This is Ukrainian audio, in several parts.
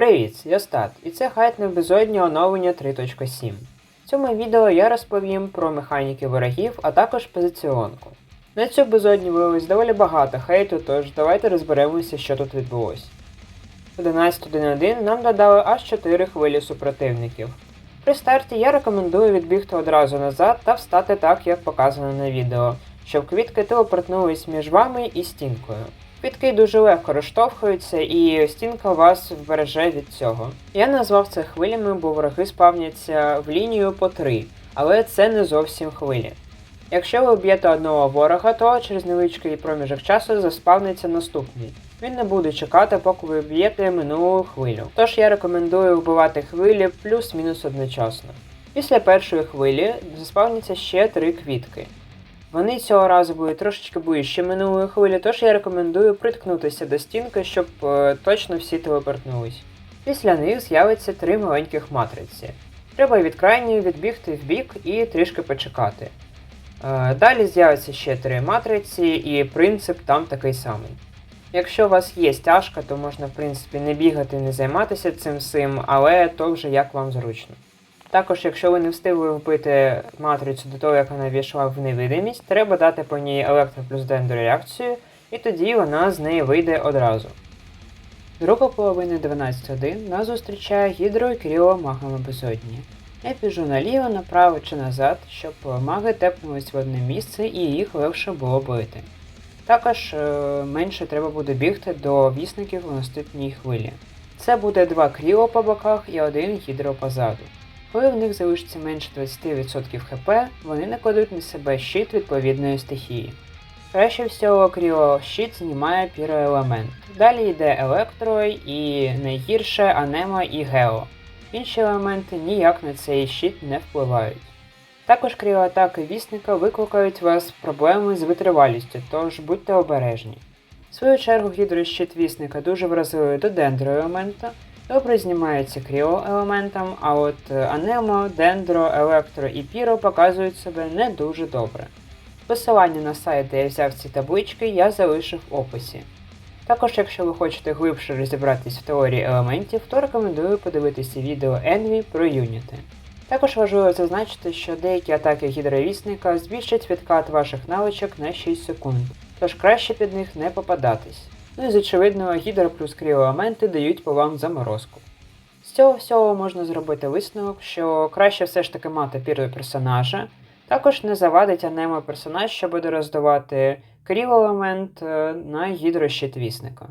Привіт, я Стат, і це хайтне безоднє оновлення 3.7. В цьому відео я розповім про механіки ворогів, а також позиціонку. На цю безодню виявилось доволі багато хейту, тож давайте розберемося, що тут відбулось. В 11.1.1 нам додали аж 4 хвилі супротивників. При старті я рекомендую відбігти одразу назад та встати так, як показано на відео, щоб квітки телепортнулись між вами і стінкою. Квітки дуже легко розштовхуються, і стінка вас вбереже від цього. Я назвав це хвилями, бо вороги спавняться в лінію по 3, але це не зовсім хвилі. Якщо ви вб'єте одного ворога, то через невеличкий проміжок часу заспавниться наступний. Він не буде чекати, поки ви вб'єте минулу хвилю. Тож я рекомендую вбивати хвилі плюс-мінус одночасно. Після першої хвилі заспавняться ще три квітки. Вони цього разу будуть трошечки ближче минулої хвилі, тож я рекомендую приткнутися до стінки, щоб е, точно всі телепортнулись. Після них з'явиться три маленьких матриці. Треба від крайньої відбігти в бік і трішки почекати. Е, Далі з'явиться ще три матриці, і принцип там такий самий. Якщо у вас є стяжка, то можна в принципі не бігати, не займатися цим всім, але то вже як вам зручно. Також, якщо ви не встигли вбити матрицю до того, як вона війшла в невидимість, треба дати по ній електро плюс дендрореакцію, і тоді вона з неї вийде одразу. Друга половина 12.1 нас зустрічає гідро і кріо магами безодні. Я біжу наліво, направо чи назад, щоб маги тепнулись в одне місце і їх легше було бити. Також е, менше треба буде бігти до вісників у наступній хвилі. Це буде два кріо по боках і один гідро позаду. Коли в них залишиться менше 20% хп, вони накладуть на себе щит відповідної стихії. Краще всього кріо щит знімає піроелемент. Далі йде електро і найгірше анема і гео. Інші елементи ніяк на цей щит не впливають. Також кріоатаки вісника викликають вас проблеми з витривалістю, тож будьте обережні. В свою чергу гідрощит вісника дуже вразливий до дендроелемента, добре знімається кріо-елементом, а от е, анемо, дендро, електро і піро показують себе не дуже добре. Посилання на сайт, де я взяв ці таблички, я залишив в описі. Також, якщо ви хочете глибше розібратись в теорії елементів, то рекомендую подивитися відео Envy про юніти. Також важливо зазначити, що деякі атаки гідровісника збільшать відкат ваших навичок на 6 секунд, тож краще під них не попадатись. Ну і з очевидного гідро плюс кріоелементи дають по вам заморозку. З цього всього можна зробити висновок, що краще все ж таки мати піру персонажа, також не завадить анемо персонаж, що буде роздавати кріл-елемент е, на гідрощит вісника.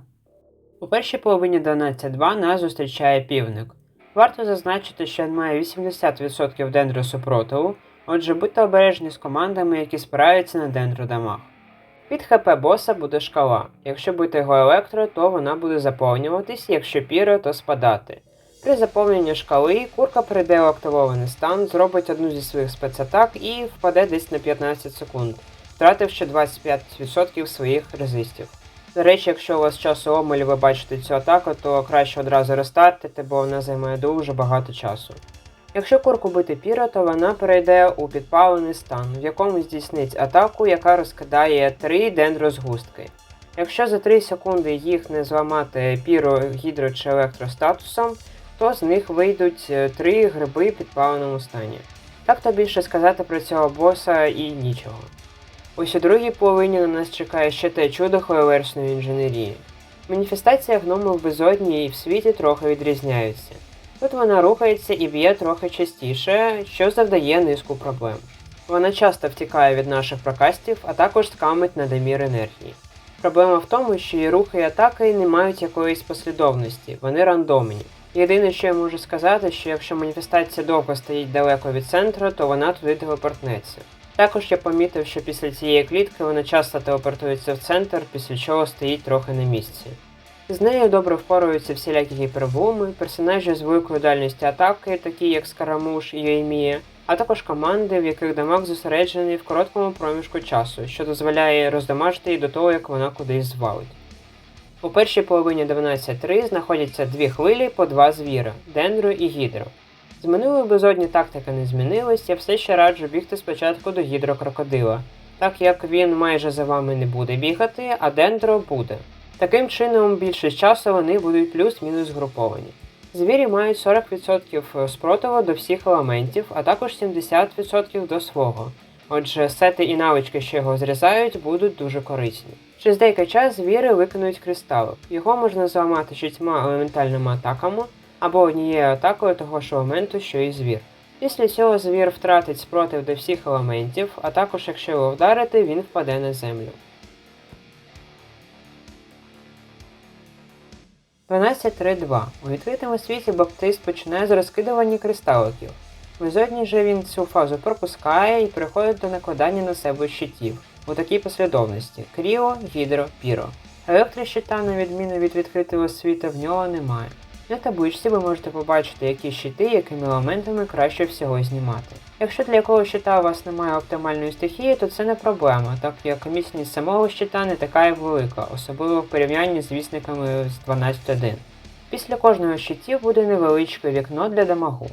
У першій половині 12.2 нас зустрічає півник. Варто зазначити, що він має 80% дендру супротиву, отже будьте обережні з командами, які спираються на дендру дамаг. Від ХП боса буде шкала. Якщо бити його електро, то вона буде заповнюватись, якщо піро, то спадати. При заповненні шкали курка перейде у активований стан, зробить одну зі своїх спецатак і впаде десь на 15 секунд, втративши 25% своїх резистів. До речі, якщо у вас часу омель ви бачите цю атаку, то краще одразу рестартити, бо вона займає дуже багато часу. Якщо курку бити піро, то вона перейде у підпалений стан, в якому здійснить атаку, яка розкидає 3 дендрозгустки. Якщо за 3 секунди їх не зламати піро, гідро чи електростатусом, то з них вийдуть 3 гриби в підпаленому стані. Так то більше сказати про цього боса і нічого. Ось у другій половині на нас чекає ще те чудо хоєверсної інженерії. Маніфестація гному в безодні і в світі трохи відрізняються. Тут вона рухається і б'є трохи частіше, що завдає низку проблем. Вона часто втікає від наших прокастів, а також скамить надомір енергії. Проблема в тому, що її рухи і атаки не мають якоїсь послідовності, вони рандомні. Єдине, що я можу сказати, що якщо маніфестація довго стоїть далеко від центру, то вона туди телепортнеться. Також я помітив, що після цієї клітки вона часто телепортується в центр, після чого стоїть трохи на місці. З нею добре впораються всілякі гіпербуми, персонажі з великою дальністю атаки, такі як Скарамуш і Йоймія, а також команди, в яких дамаг зосереджений в короткому проміжку часу, що дозволяє роздамажити її до того, як вона кудись звалить. У першій половині 12.3 знаходяться дві хвилі по два звіра Дендро і Гідро. З минулої безодні тактика не змінилась, я все ще раджу бігти спочатку до гідрокрокодила, так як він майже за вами не буде бігати, а дендро буде. Таким чином, більшість часу вони будуть плюс-мінус згруповані. Звірі мають 40% спротиву до всіх елементів, а також 70% до свого. Отже, сети і навички, що його зрізають, будуть дуже корисні. Через деякий час звіри виконують кристалик. Його можна зламати шістьма елементальними атаками або однією атакою того ж елементу, що і звір. Після цього звір втратить спротив до всіх елементів, а також якщо його вдарити, він впаде на землю. 12.3.2. У відкритому світі Баптист починає з розкидування кристаликів. В езодні же він цю фазу пропускає і переходить до накладання на себе щитів у такій послідовності: Кріо, Гідро, Піро. Електрощита, на відміну від відкритого світа, в нього немає. На табличці ви можете побачити, які щити, якими елементами краще всього знімати. Якщо для якогось щита у вас немає оптимальної стихії, то це не проблема, так як міцність самого щита не така і велика, особливо в порівнянні з вісниками з 12.1. Після кожного щитів буде невеличке вікно для дамагу.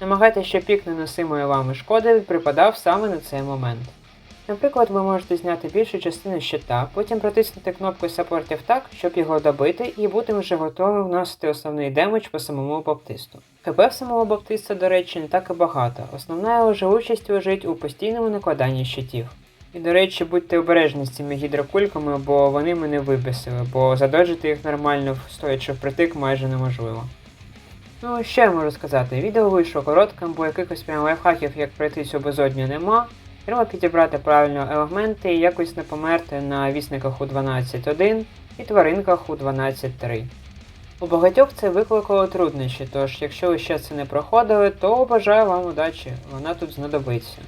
Намагайтеся, щоб пік наносимої вами шкоди припадав саме на цей момент. Наприклад, ви можете зняти більшу частину щита, потім протиснути кнопку саппортів так, щоб його добити, і бути вже готовим вносити основний демедж по самому баптисту. ХП самого баптиста, до речі, не так і багато. Основна його живучість лежить у постійному накладанні щитів. І, до речі, будьте обережні з цими гідрокульками, бо вони мене вибісили, бо задоджити їх нормально, стоячи впритик, майже неможливо. Ну, що я можу сказати, відео вийшло коротким, бо якихось прям лайфхаків, як пройти цю безодню нема. Треба підібрати правильно елементи і якось не померти на вісниках у 12.1 і тваринках у 12.3. У багатьох це викликало труднощі, тож якщо ви ще це не проходили, то бажаю вам удачі, вона тут знадобиться.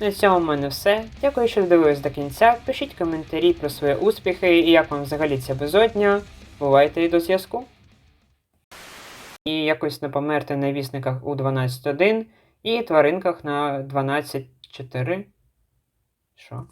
На цьому в мене все. Дякую, що дивились до кінця. Пишіть коментарі про свої успіхи і як вам взагалі ця безодня. Бувайте і до зв'язку. І якось не померти на вісниках у 12.1 і тваринках на 12.4. Що?